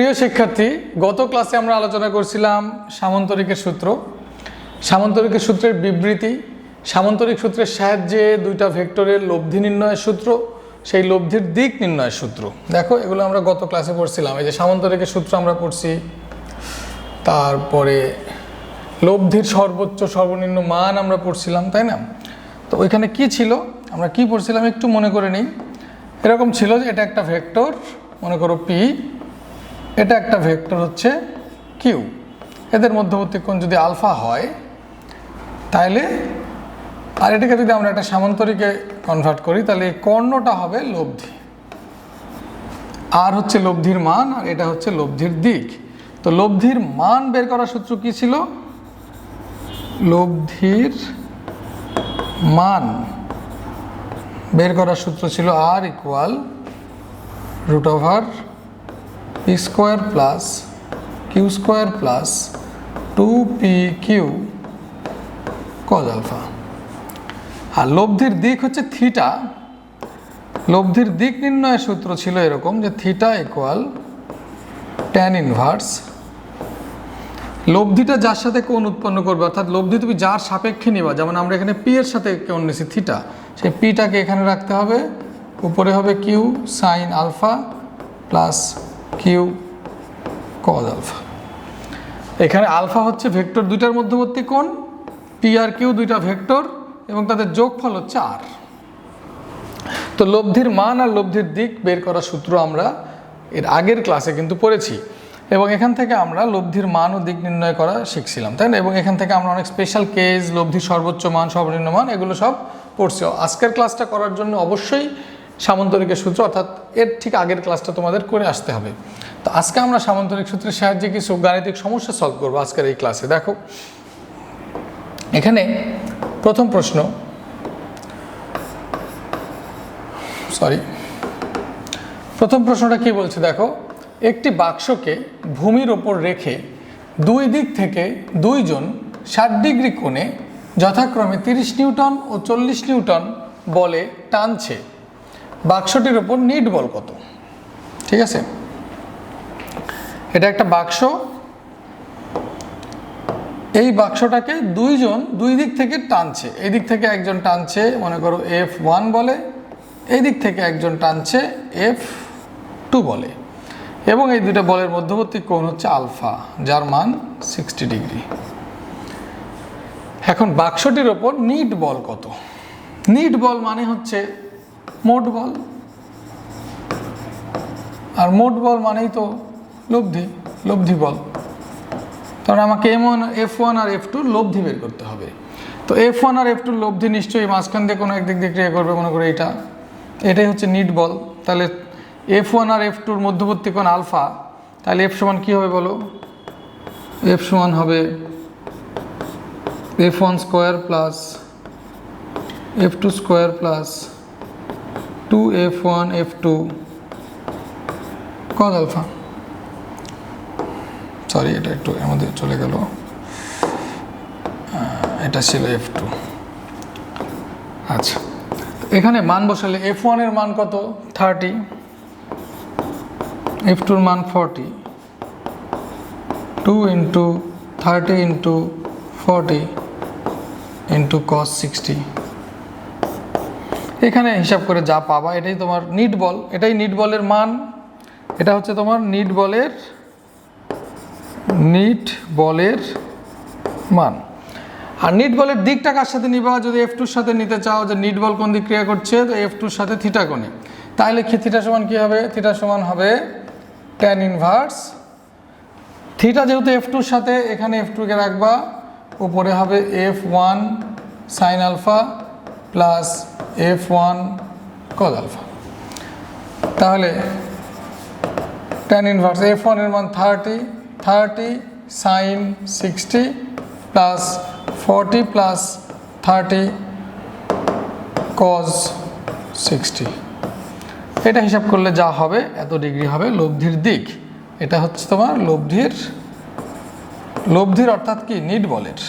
প্রিয় শিক্ষার্থী, গত ক্লাসে আমরা আলোচনা করছিলাম সামন্তরিকের সূত্র। সামন্তরিকের সূত্রের বিবৃতি, সামন্তরিক সূত্রের সাহায্যে দুইটা ভেক্টরের লব্ধি নির্ণয়ের সূত্র, সেই লব্ধির দিক নির্ণয়ের সূত্র। দেখো, এগুলো আমরা গত ক্লাসে পড়ছিলাম। এই যে সামন্তরিকের সূত্র আমরা পড়ছি, তারপরে লব্ধির সর্বোচ্চ সর্বনিম্ন মান আমরা পড়ছিলাম, তাই না? তো ওইখানে কি ছিল? আমরা কি পড়ছিলাম একটু মনে করে নিই। এরকম ছিল যে এটা একটা ভেক্টর, মনে করো পি এটা একটা ভেক্টর হচ্ছে কিউ এদের মধ্যবর্তী কোণ যদি আলফা হয় তাহলে আর এটাকে যদি আমরা একটা সামান্তরিকে কনভার্ট করি, তাহলে এই কর্ণটা হবে লব্ধি। আর হচ্ছে লব্ধির মান, আর এটা হচ্ছে লব্ধির দিক। তো লব্ধির মান বের করার সূত্র কি ছিল? লব্ধির মান বের করার সূত্র ছিল R equal root over square plus Q square plus two P Q cos alpha. আর লব্ধির দিক হচ্ছে থিটা। লব্ধির দিক নির্ণয়ের সূত্র ছিল এরকম যে থিটা ইকুয়াল ট্যান ইনভার্স লব্ধিটা যার সাথে কোণ উৎপন্ন করবে, অর্থাৎ লব্ধি তুমি যার সাপেক্ষে নিবা, যেমন আমরা এখানে পি এর সাথে কোণ নিছি থিটা, সেই পিটাকে এখানে রাখতে হবে। উপরে হবে Q sine alpha plus Q cos alpha এখানে আলফা হচ্ছে ভেক্টর দুইটার মধ্যবর্তী কোণ পি আর কিউ দুইটা ভেক্টর এবং তাদের যোগফল হচ্ছে আর তো লব্ধির মান আর লব্ধির দিক বের করার সূত্র আমরা এর আগের ক্লাসে কিন্তু পড়েছি। এবং এখান থেকে আমরা লব্ধির মান ও দিক নির্ণয় করা শিখছিলাম, তাই না? এবং এখান থেকে আমরা অনেক স্পেশাল কেস লব্ধির সর্বোচ্চ মান, সর্বনিম্ন মান, এগুলো সব পড়ছি। আজকের ক্লাসটা করার জন্য অবশ্যই সামন্তরিকের সূত্র, অর্থাৎ এর ঠিক আগের ক্লাসটা তোমাদের করে আসতে হবে। তো আজকে আমরা সামন্তরিক সূত্রের সাহায্যে কিছু গাণিতিক সমস্যা সলভ করব আজকের এই ক্লাসে। দেখো, এখানে প্রথম প্রশ্ন সরি প্রথম প্রশ্নটা কি বলছে? দেখো, একটি বাক্সকে ভূমির ওপর রেখে দুই দিক থেকে দুইজন ষাট ডিগ্রি কোণে যথাক্রমে তিরিশ নিউটন ও চল্লিশ নিউটন বলে টানছে। বাক্সটির ওপর নিট বল কত? ঠিক আছে? এটা একটা বাক্স। এই বাক্সটাকে দুইজন দুই দিক থেকে টানছে। এই দিক থেকে একজন টানছে, মনে করো এফ ওয়ান বলে। এই দিক থেকে একজন টানছে এফ টু বলে। এবং এই দুটো বলের মধ্যবর্তী কোণ হচ্ছে আলফা, যার মান সিক্সটি ডিগ্রি এখন বাক্সটির ওপর নিট বল কত? নিট বল মানে হচ্ছে মোট বল। আর মোট বল মানেই তো লব্ধি লব্ধি বল। কারণ আমাকে এম ওয়ান এফ ওয়ান আর এফ টুর লব্ধি বের করতে হবে। তো এফ ওয়ান আর এফ টুর লব্ধি নিশ্চয়ই মাঝখান দিয়ে কোনো একদিক দিয়ে ক্রিয়া করবে, মনে করে এইটা এটাই হচ্ছে নিট বল। তাহলে এফ ওয়ান আর এফ টুর মধ্যবর্তী কোণ আলফা, তাহলে এফ সমান কী হবে বলো? এফ সমান হবে F one square plus F two square plus two F one F two cos alpha sorry এটা একটু আমাদের চলে গেল। এটা ছিল এফ টু আচ্ছা। এখানে মান বসালে এফ ওয়ানের মান কত? থার্টি এফ টুর মান forty two into thirty into forty into cos sixty এখানে হিসাব করে যা পাবা, এটাই তোমার নিট বল এটাই নিট বলের মান। এটা হচ্ছে তোমার নিট বলের নিট বলের মান। আর নিট বলের দিকটা কার সাথে নিবা? যদি এফ টুর সাথে নিতে চাও যে নিট বল কোন দিক ক্রিয়া করছে, তো এফ টুর সাথে থিটা কোণে। তাহলে থিটা সমান কি হবে? থিটা সমান হবে ট্যান ইনভার্স থিটা যেহেতু এফ টুর সাথে, এখানে এফ টুকে রাখবা, উপরে হবে F one sine alpha plus F one cos alpha তাহলে ট্যান ইনভার্স এফ ওয়ানের মান thirty thirty sine sixty plus forty plus thirty cos sixty এটা হিসাব করলে যা হবে, এত ডিগ্রি হবে লব্ধির দিক। এটা হচ্ছে তোমার লব্ধির লব্ধির অর্থাৎ কি? নিট বলের।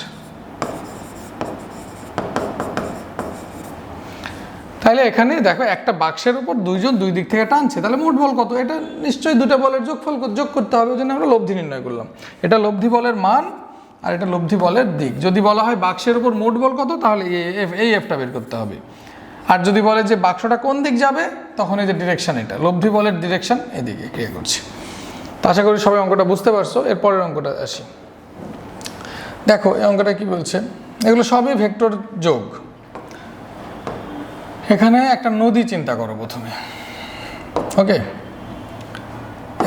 তাহলে এখানে দেখো একটা বাক্সের উপর দুইজন দুই দিক থেকে টানছে, তাহলে মোট বল কত? এটা নিশ্চয়ই দুটো বলের যোগফল যোগ করতে হবে ওই জন্য আমরা লব্ধি নির্ণয় করলাম। এটা লব্ধি বলের মান আর এটা লব্ধি বলের দিক। যদি বলা হয় বাক্সের উপর মোট বল কত, তাহলে এই- এফটা বের করতে হবে। আর যদি বলে যে বাক্সটা কোন দিক যাবে, তখন এই যে ডিরেকশন এটা, লব্ধি বলের ডিরেকশন এদিকে ক্রিয়া করছে। তো আশা করি সবাই অঙ্কটা বুঝতে পারছ, এর পরের অঙ্কটা আসি। দেখো, এই অঙ্কটা কি বলছে? এগুলো সবই ভেক্টর যোগ। এখানে একটা নদী চিন্তা করো প্রথমে। ওকে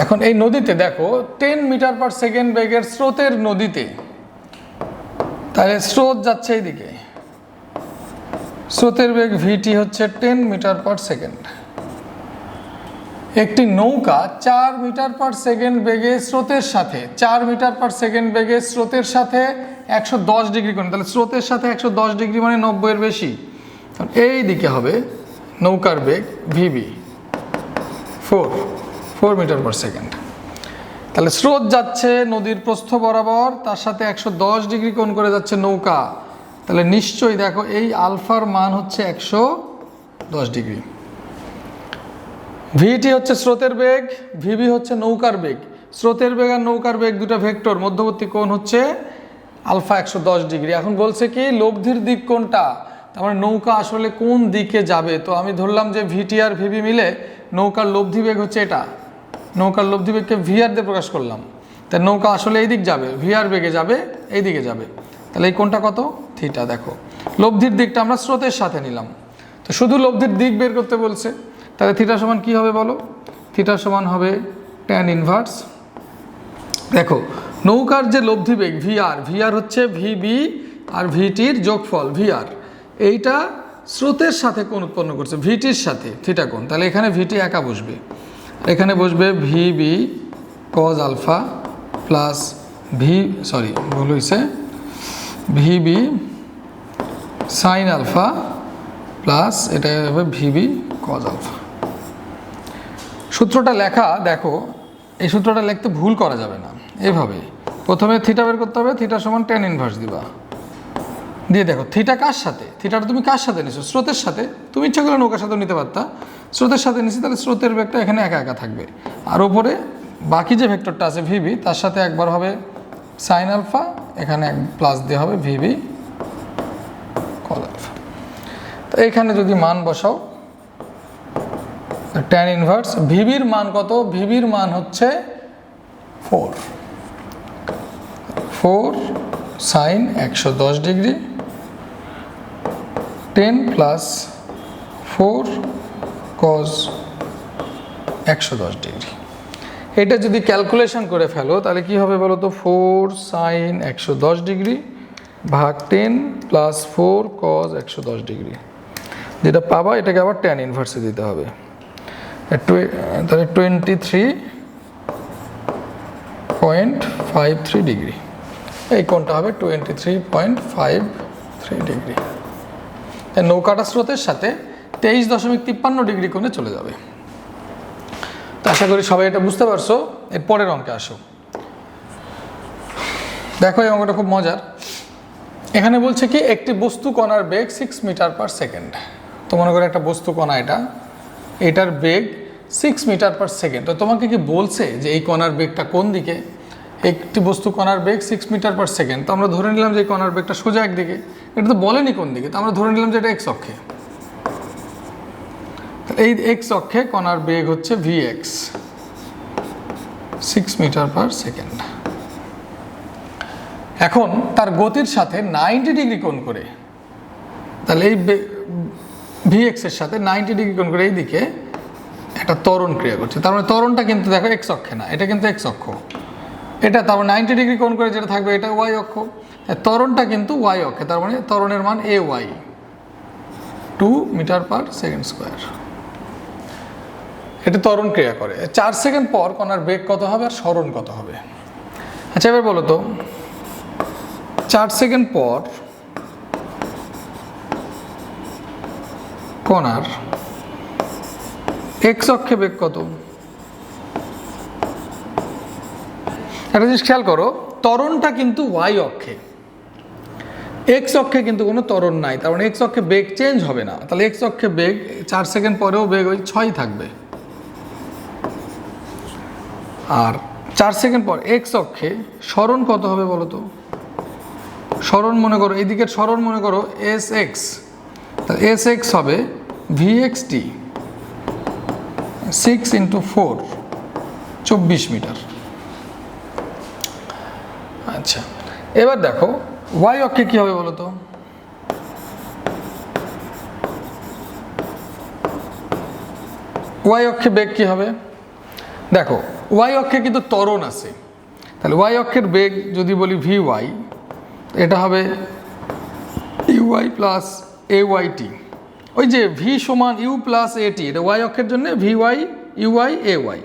এখন এই নদীতে দেখো টেন মিটার পার সেকেন্ড বেগের স্রোতের নদীতে, তাহলে স্রোত যাচ্ছে এইদিকে। স্রোতের বেগ ভিটি হচ্ছে টেন মিটার পার সেকেন্ড একটি নৌকা চার মিটার পার সেকেন্ড বেগে স্রোতের সাথে, চার মিটার পার সেকেন্ড বেগে স্রোতের সাথে একশো দশ ডিগ্রি কোণ, তাহলে স্রোতের সাথে একশো দশ ডিগ্রি মানে নব্বইয়ের বেশি। এই দিকে হবে, নৌকার বেগ VB four four metre per second তাহলে স্রোত যাচ্ছে নদীর প্রস্থ বরাবর, তার সাথে একশো দশ ডিগ্রি কোণ করে যাচ্ছে নৌকা। তাহলে নিশ্চয়ই দেখো এই আলফার মান হচ্ছে একশো দশ ডিগ্রি। ভিটি হচ্ছে স্রোতের বেগ ভিবি হচ্ছে নৌকার বেগ। স্রোতের বেগ আর নৌকার বেগ দুটো ভেক্টর, মধ্যবর্তী কোণ হচ্ছে আলফা একশো দশ ডিগ্রি। এখন বলছে কি, লব্ধির দিক কোনটা? মানে নৌকা আসলে কোন দিকে যাবে? তো আমি ধরলাম যে ভিটি আর ভিবি মিলে নৌকার লব্ধি বেগ হচ্ছে এটা। নৌকার লব্ধি বেগকে ভিআর দিয়ে প্রকাশ করলাম। তাই নৌকা আসলে এই দিক যাবে ভিআর বেগে যাবে, এই দিকে যাবে। তাহলে এই কোনটা কত? থিটা, দেখো। লব্ধির দিকটা আমরা স্রোতের সাথে নিলাম। তো শুধু লব্ধির দিক বের করতে বলছে, তাহলে থিটা সমান কি হবে বলো? থিটা সমান হবে ট্যান ইনভার্স দেখো, নৌকার যে লব্ধি বেগ ভিআর ভিআর হচ্ছে ভিবি আর ভিটির যোগফল ভিআর এইটা স্রোতের সাথে কোন উৎপন্ন করছে, ভিটির সাথে, থিটা কোণ। তাহলে এখানে ভিটি একা বসবে। এখানে বসবে VB cos alpha plus V, sorry, ভুল হয়েছে ভিবি সাইন আলফা প্লাস এটা হবে ভি ভিবি কজ আলফা। সূত্রটা লেখা, দেখো, এই সূত্রটা লিখতে ভুল করা যাবে না। এভাবে। প্রথমে থিটা বের করতে হবে, থিটা সমান টেন ইনভার্স দিবা। দিয়ে দেখো থিটা কার সাথে? থিটাটা তুমি কার সাথে নিছো? স্রোতের সাথে। তুমি ইচ্ছা করলে নৌকার সাথেও নিতে পারতা। স্রোতের সাথে নিছি, তাহলে স্রোতের বেগটা এখানে একা একা থাকবে। আর ওপরে বাকি যে ভেক্টরটা আছে ভিবি তার সাথে একবার হবে সাইন আলফা এখানে প্লাস দিয়ে হবে ভিবি কল আলফা তো এখানে যদি মান বসাও ট্যান ইনভার্স ভিবির মান কত? ভিবির মান হচ্ছে ফোর ফোর সাইন একশো দশ degree ten plus four cos একশো দশ ডিগ্রি। এটা যদি ক্যালকুলেশন করে ফেলো, তাহলে কি হবে বলো তো? ফোর সাইন একশো দশ ডিগ্রি ভাগ টেন প্লাস ফোর কজ একশো দশ ডিগ্রি। যেটা পাবা, এটাকে আবার ট্যান ইনভার্সে দিতে হবে। তাহলে twenty three point five three degree. এই কোণটা হবে twenty three point five three degree. নৌকাটা স্রোতের সাথে তেইশ দশমিক তিপ্পান্ন ডিগ্রি কোণে চলে যাবে। তো আশা করি সবাই এটা বুঝতে পারছ। এর পরের অঙ্কে আসো। দেখো এই অঙ্কটা খুব মজার। এখানে বলছে কি, একটি বস্তু কণার বেগ সিক্স মিটার পার সেকেন্ড তো মনে করো একটা বস্তু কণা এটা। এটার বেগ সিক্স মিটার পার সেকেন্ড তো তোমাকে কি বলছে যে এই কণার বেগটা কোন দিকে? একটি বস্তু কণার বেগ সিক্স মিটার পার সেকেন্ড তো আমরা ধরে নিলাম যে কণার বেগটা সোজা একদিকে। এটা তো বলেনি কোন দিকে? তো আমরা ধরে নিলাম যে এটা এক্স অক্ষে। এই এক্স অক্ষে কণার বেগ হচ্ছে V X six metre per second এখন তার গতির সাথে নাইনটি ডিগ্রি কোণ করে। তাহলে এই ভিএক্স এর সাথে নাইনটি ডিগ্রি কোণ করে এই দিকে একটা ত্বরণ ক্রিয়া করছে। তার মানে তরণটা কিন্তু দেখো এক্স অক্ষে না, এটা কিন্তু এক্স অক্ষ। এটা তারপর নাইনটি ডিগ্রি কোণ করে যেটা থাকবে এটা ওয়াই অক্ষ। আর ত্বরণটা কিন্তু ওয়াই অক্ষে, তার মানে তরণের মান A Y two metre per second square এটা ত্বরণ ক্রিয়া করে। চার সেকেন্ড পর কণার বেগ কত হবে আর স্মরণ কত হবে? আচ্ছা এবার বলো তো। চার সেকেন্ড পর কণার এক্স অক্ষে বেগ কত? একটা জিনিস খেয়াল করো, ত্বরণটা কিন্তু ওয়াই অক্ষে। এক্স অক্ষে কিন্তু কোনো ত্বরণ নাই, তার মানে এক্স অক্ষে বেগ চেঞ্জ হবে না। তাহলে এক্স অক্ষে বেগ চার সেকেন্ড পরেও বেগ ওই ছয় থাকবে। আর চার সেকেন্ড পর এক্স অক্ষে স্মরণ কত হবে বলো তো? স্মরণ মনে করো, এদিকের স্মরণ মনে করো এস এক্স তাহলে এস এক্স হবে V X T six into four চব্বিশ মিটার। আচ্ছা। এবার দেখো ওয়াই অক্ষে কী হবে বলো তো? ওয়াই অক্ষে বেগ কী হবে? দেখো ওয়াই অক্ষে কিন্তু ত্বরণ আছে। তাহলে ওয়াই অক্ষের বেগ যদি বলি ভি ওয়াই এটা হবে UI plus A Y T ওই যে ভি সমান ইউ প্লাস এ টি এটা ওয়াই অক্ষের জন্য V Y UI A Y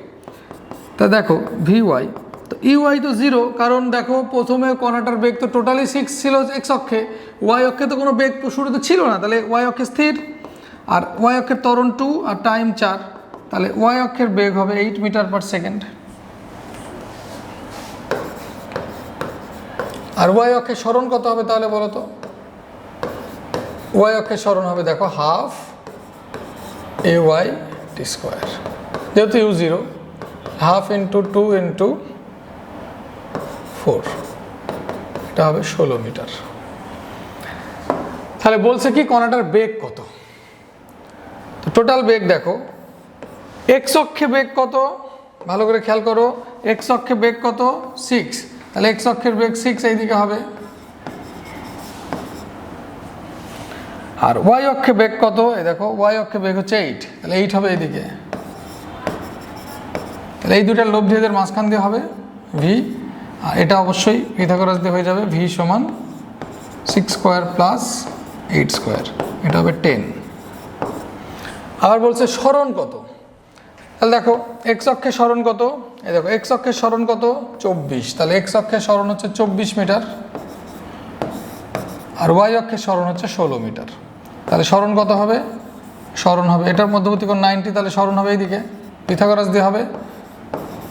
তা দেখো ভি ওয়াই তো ইউআই তো জিরো কারণ দেখো প্রথমে কণাটার বেগ তো টোটালি সিক্স ছিল এক্স অক্ষে। ওয়াই অক্ষে তো কোনো বেগ শুরু তো ছিল না, তাহলে ওয়াই অক্ষে স্থির। আর ওয়াই অক্ষের ত্বরণ টু আর টাইম চার, তাহলে ওয়াই অক্ষের বেগ হবে এইট মিটার পার সেকেন্ড আর ওয়াই অক্ষের স্মরণ কত হবে তাহলে বলো তো? ওয়াই অক্ষের স্মরণ হবে দেখো half A Y T square যেহেতু U zero half into two into four এটা হবে ষোলো মিটার। তাহলে বলছে কি, কণাটার বেগ কত? টোটাল বেগ দেখো। এক্স অক্ষে বেগ কত? ভালো করে খেয়াল করো। এক্স অক্ষে বেগ কত? সিক্স তাহলে এক্স অক্ষের বেগ সিক্স এইদিকে হবে। আর ওয়াই অক্ষে বেগ কত? এই দেখো ওয়াই অক্ষে বেগ হচ্ছে এইট তাহলে এইট হবে এইদিকে। তাহলে এই দুটার লব্ধি এদের মাঝখান দিয়ে হবে। ভি এটা অবশ্যই পিথাগোরাস দিয়ে হয়ে যাবে ভি সমান six square plus eight square এটা হবে টেন আবার বলছে স্মরণ কত? তাহলে দেখো এক্স অক্ষের স্মরণ কত? এই দেখো এক্স অক্ষের স্মরণ কত? চব্বিশ। তাহলে এক্স অক্ষের স্মরণ হচ্ছে চব্বিশ মিটার আর ওয়াই অক্ষের স্মরণ হচ্ছে ষোলো মিটার। তাহলে স্মরণ কত হবে? স্মরণ হবে, এটার মধ্যবর্তী কোণ নাইনটি তাহলে স্মরণ হবে এইদিকে। পিথাগোরাস দিয়ে হবে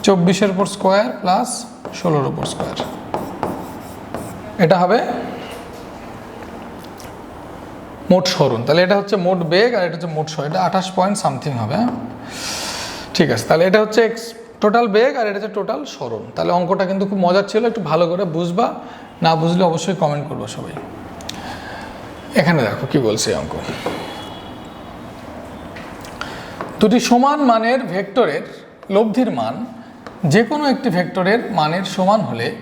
চব্বিশের উপর স্কোয়ার প্লাস ষোলোর উপর স্কোয়ার এটা হবে মোট স্মরণ তাহলে এটা হচ্ছে মোট বেগ আর এটা হচ্ছে মোট স্মরণ এটা আঠাশ পয়েন্ট সামথিং হবে হ্যাঁ? ঠিক আছে, তাহলে এটা হচ্ছে টোটাল বেগ আর এটা হচ্ছে টোটাল স্মরণ তাহলে অঙ্কটা কিন্তু খুব মজার ছিল, একটু ভালো করে বুঝবা, না বুঝলে অবশ্যই কমেন্ট করব সবাই। এখানে দেখো কি বলছে অঙ্ক। দুটি সমান মানের ভেক্টরের লব্ধির মান যে কোনো একটি ভেক্টরের মানের সমান হলে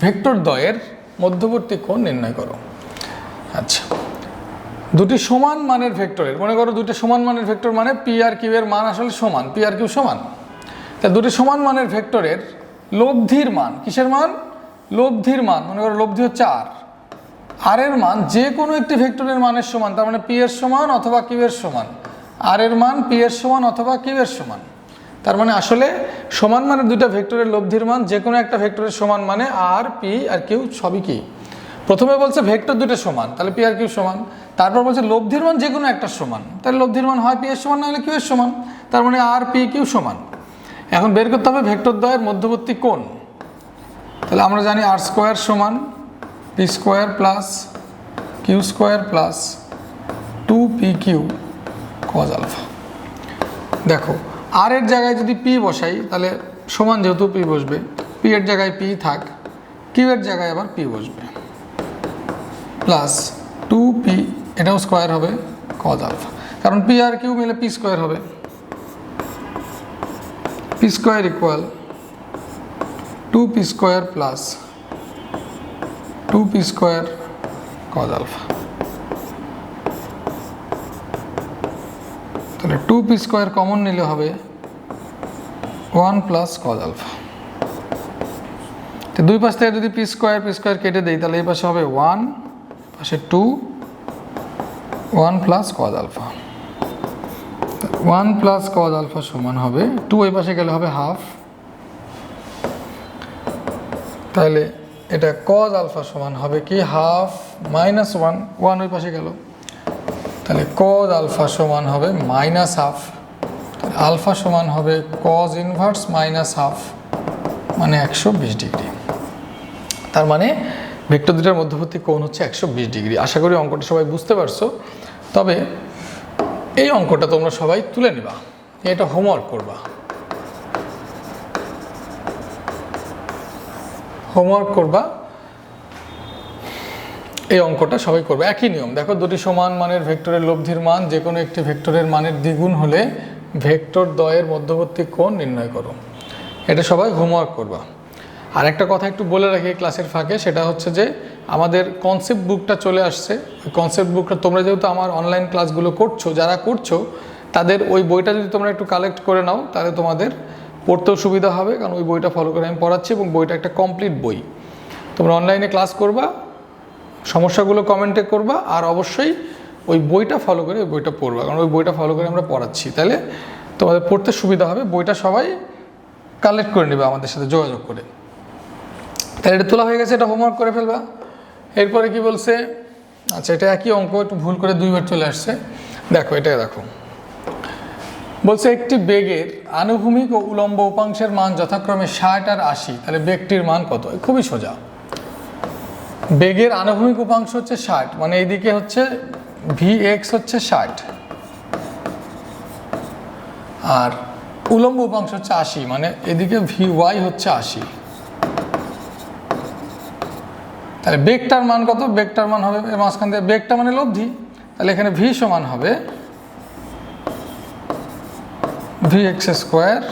ভেক্টর দ্বয়ের মধ্যবর্তী কোণ নির্ণয় করো। আচ্ছা। দুটি সমান মানের ভেক্টরের, মনে করো দুটি সমান মানের ভেক্টর মানে পি আর কিউ এর মান আসলে সমান পি আর কিউ সমান। তা দুটি সমান মানের ভেক্টরের লব্ধির মান, কিসের মান? লব্ধির মান, মনে করো লব্ধি হচ্ছে আর আর এর মান যে কোনো একটি ভেক্টরের মানের সমান, তার মানে পি এর সমান অথবা কিউ এর সমান। আর এর মান পি এর সমান অথবা কিউ এর সমান। তার মানে আসলে সমান মানের দুইটা ভেক্টরের লব্ধির মান যে কোনো একটা ভেক্টরের সমান মানে আর, পি আর কিউ সবই কি? প্রথমে বলছে ভেক্টর দুটো সমান, তাহলে পি আর কিউ সমান। তারপর বলছে লব্ধির মান যে কোনো একটা সমান, তাহলে লব্ধির মান হয় পি এর সমান না হলে কিউ এর সমান, তার মানে আর, পি, কিউ সমান। এখন বের করতে হবে ভেক্টর দ্বয়ের মধ্যবর্তী কোণ। তাহলে আমরা জানি আর স্কোয়ার সমান P square plus Q square plus two P Q cos alpha. দেখো আর এর জায়গায় যদি পি বসাই, তাহলে সমান যেহেতু পি বসবে পি এর জায়গায় পি থাক কিউ এর জায়গায় আবার পি বসবে। প্লাস টু পি এটাও স্কোয়ার হবে কজ আলফা কারণ পি আর কিউ মিলে পি স্কোয়ার হবে। P square equal to P square plus two P square cos alpha তাহলে টু পি স্কোয়ার কমন নিলে হবে ওয়ান প্লাস কজ আলফা। তো দুই পাশ থেকে যদি পি স্কোয়ার পি স্কোয়ার কেটে দেই, তাহলে এই পাশে হবে ওয়ান, পাশে two, one plus cos alpha. One plus cos alpha সমান হবে, টু ওই পাশে গেলে হবে হাফ। তাহলে এটা কজ আলফা সমান হবে কি? হাফ মাইনাস ওয়ান ওয়ান ওই পাশে গেল। তাহলে কজ আলফা সমান হবে মাইনাস হাফ। আলফা সমান হবে কজ ইনভার্স মাইনাস হাফ মানে একশো বিশ ডিগ্রি। তার মানে ভেক্টর দুটার মধ্যবর্তী কোণ হচ্ছে একশো বিশ ডিগ্রি। আশা করি অঙ্কটা সবাই বুঝতে পারছ। তবে এই অঙ্কটা তোমরা সবাই তুলে নিবা। এটা হোমওয়ার্ক করবা। হোমওয়ার্ক করবা। এই অঙ্কটা সবাই করবে। একই নিয়ম। দেখো দুটি সমান মানের ভেক্টরের লব্ধির মান যে কোনো একটি ভেক্টরের মানের দ্বিগুণ হলে ভেক্টর দ্বয়ের মধ্যবর্তী কোণ নির্ণয় করো। এটা সবাই হোমওয়ার্ক করবা। আর একটা কথা একটু বলে রাখি ক্লাসের ফাঁকে, সেটা হচ্ছে যে আমাদের কনসেপ্ট বুকটা চলে আসছে। ওই কনসেপ্ট বুকটা তোমরা যেহেতু আমার অনলাইন ক্লাসগুলো করছ, যারা করছ, তাদের ওই বইটা যদি তোমরা একটু কালেক্ট করে নাও, তাহলে তোমাদের পড়তেও সুবিধা হবে, কারণ ওই বইটা ফলো করে আমি পড়াচ্ছি এবং বইটা একটা কমপ্লিট বই। তোমরা অনলাইনে ক্লাস করবা, সমস্যাগুলো কমেন্টে করবা, আর অবশ্যই ওই বইটা ফলো করে ওই বইটা পড়বা। কারণ ওই বইটা ফলো করে আমরা পড়াচ্ছি। তাহলে তোমাদের পড়তে সুবিধা হবে। বইটা সবাই কালেক্ট করে নেবে আমাদের সাথে, যোগাযোগ করে। তাহলে এটা তোলা হয়ে গেছে, এটা হোমওয়ার্ক করে ফেলবা। এরপরে কি বলছে? আচ্ছা এটা একই অঙ্ক, একটু ভুল করে দুইবার চলে আসছে। দেখো, এটা দেখো। বলছে, একটি বেগের আনুভূমিক ও উলম্ব উপাংশের মান যথাক্রমে ষাট আর আশি। তাহলে বেগটির মান কত? খুবই সোজা। বেগের আনুভূমিক উপাংশ হচ্ছে ষাট। মানে এইদিকে হচ্ছে ভি এক্স হচ্ছে ষাট। আর উলম্ব উপাংশ হচ্ছে আশি মানে এদিকে ভি ওয়াই হচ্ছে আশি। তাহলে বেগটার মান কত? বেগটার মান হবে এর মাঝখান থেকে বেগটা মানে লব্ধি। তাহলে এখানে ভি সমান হবে V X square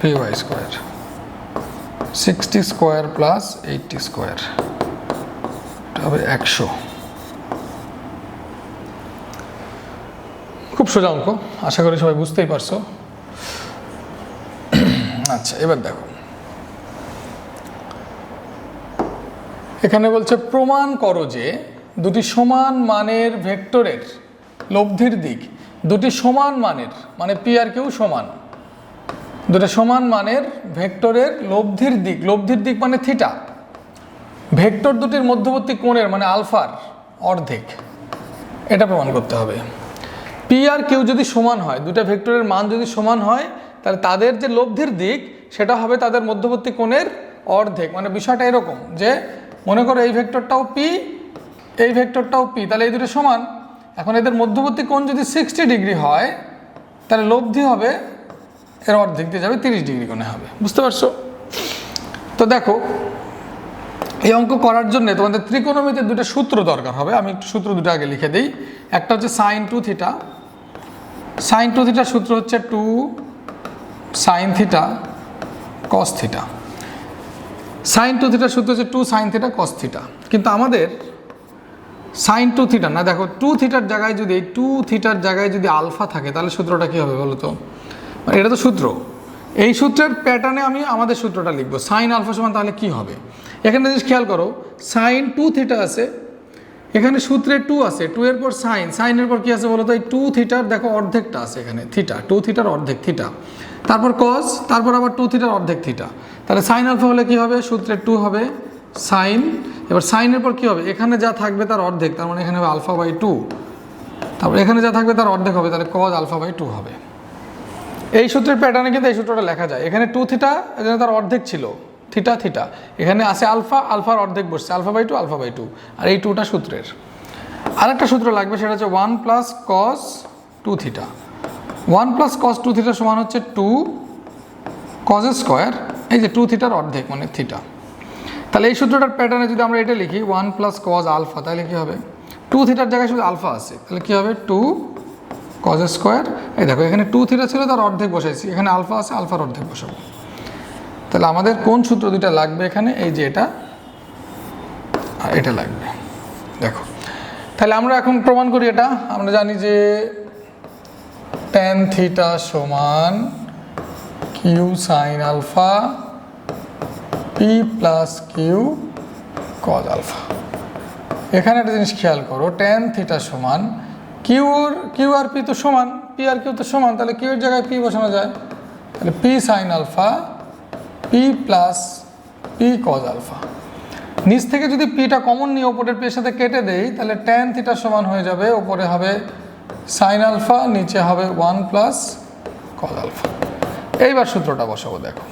V Y square sixty square plus eighty square হবে একশো। খুব সোজা অঙ্ক, আশা করি সবাই বুঝতেই পারছ। আচ্ছা এবার দেখো। এখানে বলছে, প্রমাণ করো যে দুটি সমান মানের ভেক্টরের লব্ধির দিক, দুটি সমান মানের মানে পি আর কিউ সমান, দুটো সমান মানের ভেক্টরের লব্ধির দিক লব্ধির দিক মানে থিটা। ভেক্টর দুটির মধ্যবর্তী কোণের মানে আলফার অর্ধেক, এটা প্রমাণ করতে হবে। পি আর কিউ যদি সমান হয় দুটা ভেক্টরের মান যদি সমান হয়, তাহলে তাদের যে লব্ধির দিক, সেটা হবে তাদের মধ্যবর্তী কোণের অর্ধেক। মানে বিষয়টা এরকম যে, মনে করো এই ভেক্টরটাও পি এই ভেক্টরটাও পি তাহলে এই দুটো সমান। এখন এদের মধ্যবর্তী কোণ যদি সিক্সটি ডিগ্রি হয়, তাহলে লব্ধি হবে, এর অর্ধেক দিয়ে যাবে তিরিশ ডিগ্রি কোণে হবে। বুঝতে পারছ? তো দেখো, এই অঙ্ক করার জন্য তোমাদের ত্রিকোণমিতে দুটো সূত্র দরকার হবে। আমি একটু সূত্র দুটো আগে লিখে দিই। একটা হচ্ছে sine two theta sine two থিটার সূত্র হচ্ছে two sine theta cos theta sine two থিটার সূত্র হচ্ছে two sine theta cos theta কিন্তু আমাদের সাইন টু থিটা না, দেখো টু থিটার জায়গায় যদি টু থিটার জায়গায় যদি আলফা থাকে, তাহলে সূত্রটা কী হবে বলো তো মানে এটা তো সূত্র। এই সূত্রের প্যাটার্নে আমি আমাদের সূত্রটা লিখব। সাইন আলফা সমান তাহলে কি হবে? এখানে জিনিস খেয়াল করো সাইন টু থিটা আছে এখানে সূত্রে টু আছে টু এর পর সাইন সাইনের পর কি আছে বলো তো এই টু থিটার দেখো অর্ধেকটা আছে এখানে থিটা টু থিটার অর্ধেক থিটা তারপর কস তারপর আবার টু থিটার অর্ধেক থিটা তাহলে সাইন আলফা হলে কি হবে? সূত্রে টু হবে সাইন এবার সাইনের পর কি হবে? এখানে যা থাকবে তার অর্ধেক, তার মানে এখানে হবে আলফা বাই টু তারপর এখানে যা থাকবে তার অর্ধেক হবে, তাহলে কজ আলফা বাই টু হবে। এই সূত্রের প্যাটার্নে কিন্তু এই সূত্রটা লেখা যায়। এখানে টু থিটা এখানে তার অর্ধেক ছিল। Theta theta. এখানে আছে আলফা, আলফার অর্ধেক বসছে, alpha by two, alpha by two. আর এই টুটা সূত্রের। আরেকটা সূত্র লাগবে, সেটা হচ্ছে one plus cos two theta. One plus cos two theta সমান হচ্ছে টু কজ স্কোয়ার, এই যে টু থিটার অর্ধেক মানে থিটা। তাহলে এই সূত্রটার প্যাটার্নে যদি আমরা এটা লিখি, ওয়ান প্লাস কজ আলফা, তাহলে কী হবে? টু থিটার জায়গায় শুধু আলফা আছে, তাহলে কী হবে? Two cos square. এই দেখো, এখানে টু থিটা ছিল, তার অর্ধেক বসাইছি। এখানে আলফা আছে, আলফার অর্ধেক বসাবো। তাহলে আমাদের কোন সূত্র দুটা লাগবে এখানে? এই যে এটা আর এটা লাগবে। দেখো। তাহলে আমরা এখন প্রমাণ করি এটা। আমরা জানি যে টেন থিটা সমান Q sine alpha P plus Q cos alpha এখানে একটা জিনিস খেয়াল করো টেন থিটা সমান কিউর কিউ আর পি তো সমান পি আর কিউ তো সমান, তাহলে কিউর জায়গায় পি বসানো যায়। তাহলে P sine alpha P plus P cos alpha নিচ থেকে যদি পিটা কমন নিয়ে ওপরের পির সাথে কেটে দেই, তাহলে টেন থিটা সমান হয়ে যাবে ওপরে হবে সাইন আলফা নিচে হবে ওয়ান প্লাস কজ আলফা এইবার সূত্রটা বসাবো, দেখো।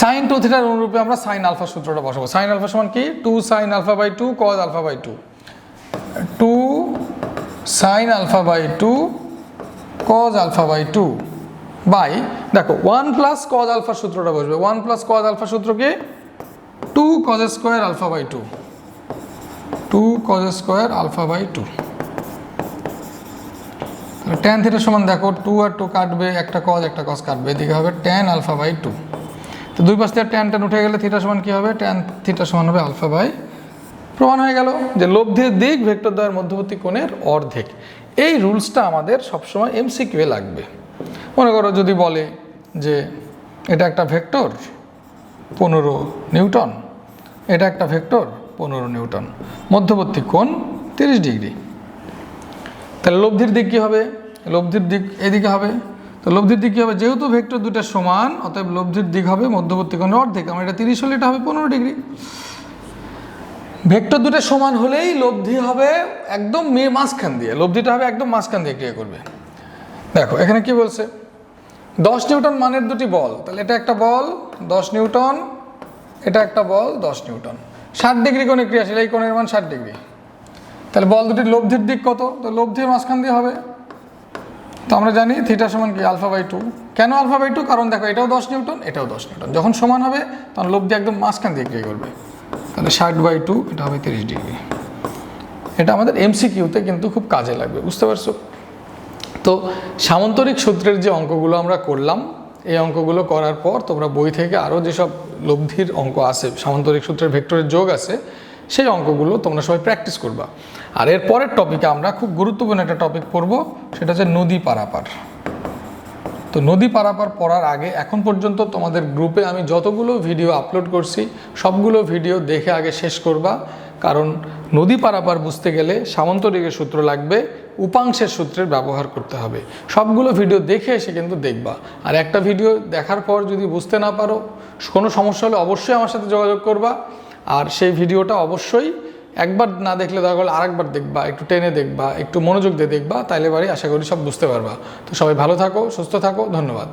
সাইন টু থিটার অনুরূপে আমরা সাইন আলফা সূত্রটা বসাবো। সাইন আলফা সমান কি? Two sine alpha by two cos alpha by two two sine alpha by two cos alpha by two by. দেখো ওয়ান প্লাস কজ আলফা সূত্রটা বসবে। One plus cos alpha সূত্রকে two cos square alpha by two two cos square alpha by two tan থিটার সমান দেখো two আর two কাটবে, একটা cause একটা cause কাটবে। এদিকে হবে ট্যান আলফা বাই টু তো দুই পাশ থেকে ট্যান উঠে গেলে থিটা সমান কী হবে? ট্যান থিটা সমান হবে আলফা বাই প্রমাণ হয়ে গেল যে লব্ধির দিক ভেক্টর দ্বয়ের মধ্যবর্তী কোণের অর্ধেক। এই রুলসটা আমাদের সবসময় এমসিকিউয়ে লাগবে। মনে করো যদি বলে যে এটা একটা ভেক্টর পনেরো নিউটন, এটা একটা ভেক্টর পনেরো নিউটন, মধ্যবর্তী কোণ তিরিশ ডিগ্রি। তাহলে লব্ধির দিক কী হবে? লব্ধির দিক এদিকে হবে। তো লব্ধির দিক কী হবে? যেহেতু ভেক্টর দুটো সমান, অতএব লব্ধির দিক হবে মধ্যবর্তী কোণের অর্ধেক, আমার এটা তিরিশ হলে এটা হবে পনেরো ডিগ্রি। ভেক্টর দুটো সমান হলেই লব্ধি হবে একদম মে মাঝখান দিয়ে। লব্ধিটা হবে একদম মাঝখান দিয়ে ক্রিয়া করবে। দেখো, এখানে কি বলছে? দশ নিউটন মানের দুটি বল। তাহলে এটা একটা বল, দশ নিউটন, এটা একটা বল, দশ নিউটন। ষাট ডিগ্রি কোণে ক্রিয়াশীল, এই কোণের মান ষাট ডিগ্রি। তাহলে বল দুটির লব্ধির দিক কত? তো লব্ধির মাঝখান দিয়ে হবে। তো আমরা জানি থিটা সমান কি, আলফা বাই টু। কেন আলফা বাই টু? কারণ দেখো, এটাও দশ নিউটন, এটাও দশ নিউটন। যখন সমান হবে, তখন লব্ধি একদম মাঝখান দিয়ে ক্রিয়া করবে। তাহলে ষাট বাই টু, এটা হবে তিরিশ ডিগ্রি। এটা আমাদের এমসিকিউতে কিন্তু খুব কাজে লাগবে, বুঝতে পারছ? তো সামন্তরিক সূত্রের যে অঙ্কগুলো আমরা করলাম, এই অঙ্কগুলো করার পর তোমরা বই থেকে আরও যেসব লব্ধির অঙ্ক আছে, সামন্তরিক সূত্রের ভেক্টরের যোগ আছে, সেই অঙ্কগুলো তোমরা সবাই প্র্যাকটিস করবা। আর এর পরের টপিকে আমরা খুব গুরুত্বপূর্ণ একটা টপিক পড়ব, সেটা হচ্ছে নদী পারাপার। তো নদী পারাপার পড়ার আগে এখন পর্যন্ত তোমাদের গ্রুপে আমি যতগুলো ভিডিও আপলোড করছি, সবগুলো ভিডিও দেখে আগে শেষ করবা, কারণ নদী পারাপার বুঝতে গেলে সামন্তরিকের সূত্র লাগবে উপাংশের সূত্রের ব্যবহার করতে হবে। সবগুলো ভিডিও দেখে এসে কিন্তু দেখবা। আর একটা ভিডিও দেখার পর যদি বুঝতে না পারো, কোনো সমস্যা হলে অবশ্যই আমার সাথে যোগাযোগ করবা। আর সেই ভিডিওটা অবশ্যই একবার না দেখলে দরকার হলে আরেকবার দেখবা, একটু টেনে দেখবা, একটু মনোযোগ দিয়ে দেখবা, তাইলে বাড়ি আশা করি সব বুঝতে পারবা। তো সবাই ভালো থাকো, সুস্থ থাকো, ধন্যবাদ।